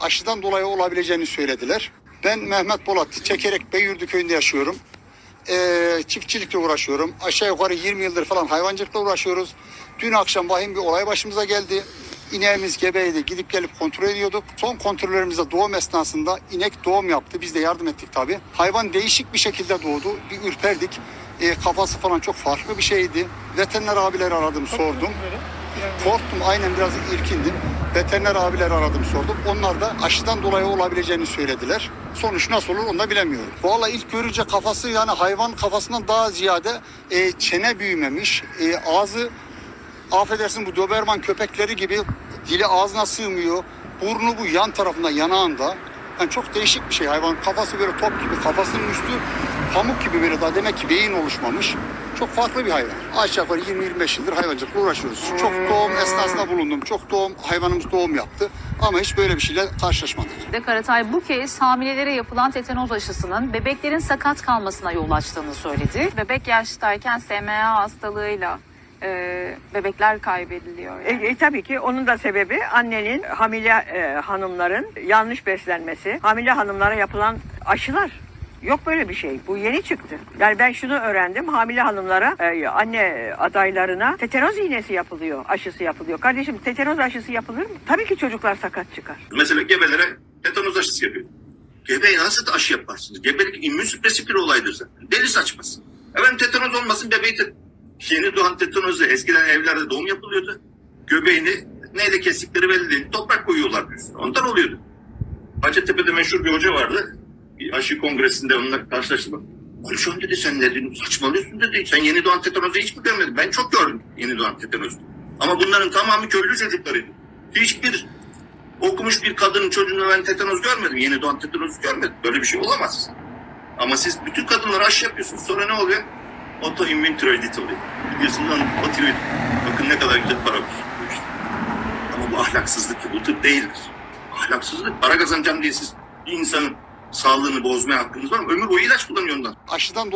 aşıdan dolayı olabileceğini söylediler. Ben Mehmet Bolat, Çekerek Beyürdü köyünde yaşıyorum. Ee, çiftçilikle uğraşıyorum. Aşağı yukarı 20 yıldır falan hayvancılıkla uğraşıyoruz. Dün akşam vahim bir olay başımıza geldi. İneğimiz gebeydi. Gidip gelip kontrol ediyorduk. Son kontrollerimizde doğum esnasında inek doğum yaptı. Biz de yardım ettik tabii. Hayvan değişik bir şekilde doğdu. Bir ürperdik. Ee, kafası falan çok farklı bir şeydi. Veteriner abileri aradım, sordum. Korktum aynen biraz irkindim. Veteriner abiler aradım sordum. Onlar da aşıdan dolayı olabileceğini söylediler. Sonuç nasıl olur onu da bilemiyorum. Vallahi ilk görünce kafası yani hayvan kafasından daha ziyade e, çene büyümemiş. E, ağzı affedersin bu Doberman köpekleri gibi dili ağzına sığmıyor. Burnu bu yan tarafında yanağında. Yani çok değişik bir şey. Hayvan kafası böyle top gibi, kafasının üstü pamuk gibi böyle daha demek ki beyin oluşmamış. Çok farklı bir hayvan. Aşağı yukarı 20-25 yıldır hayvancılıkla uğraşıyoruz. Çok doğum esnasında bulundum. Çok doğum, hayvanımız doğum yaptı. Ama hiç böyle bir şeyle karşılaşmadık. De Karatay bu kez hamilelere yapılan tetanoz aşısının bebeklerin sakat kalmasına yol açtığını söyledi. Bebek yaştayken SMA hastalığıyla e, bebekler kaybediliyor. E, e, tabii ki onun da sebebi annenin hamile e, hanımların yanlış beslenmesi. Hamile hanımlara yapılan aşılar. Yok böyle bir şey. Bu yeni çıktı. Yani ben şunu öğrendim. Hamile hanımlara, e, anne adaylarına tetanoz iğnesi yapılıyor, aşısı yapılıyor. Kardeşim tetanoz aşısı yapılır mı? Tabii ki çocuklar sakat çıkar. Mesela gebelere tetanoz aşısı yapıyor. Gebeye nasıl aşı yaparsınız? Gebelik immün süpresif bir olaydır zaten. Deli saçması. Efendim tetanoz olmasın bebeği te- yeni doğan tetanozla eskiden evlerde doğum yapılıyordu. Göbeğini neyle kestikleri belli değil. Toprak koyuyorlardı üstüne. Ondan oluyordu. Hacettepe'de meşhur bir hoca vardı. Aşı kongresinde onunla karşılaştım. Konuşuyorsun dedi sen ne dedin? Saçmalıyorsun dedi. Sen yeni doğan tetanozu hiç mi görmedin? Ben çok gördüm yeni doğan tetanozu. Ama bunların tamamı köylü çocuklarıydı. Hiçbir okumuş bir kadının çocuğuna ben tetanoz görmedim. Yeni doğan tetanoz görmedim. Böyle bir şey olamaz. Ama siz bütün kadınlara aşı yapıyorsunuz. Sonra ne oluyor? Otoimmün tiroidit oluyor. Biliyorsunuz o tiroid. Bakın ne kadar güzel para işte. Ama bu ahlaksızlık bu tıp değildir. Ahlaksızlık. Para kazanacağım diye siz bir insanın sağlığını bozmaya hakkınız var mı? Ömür boyu ilaç kullanıyor ondan. Aşıdan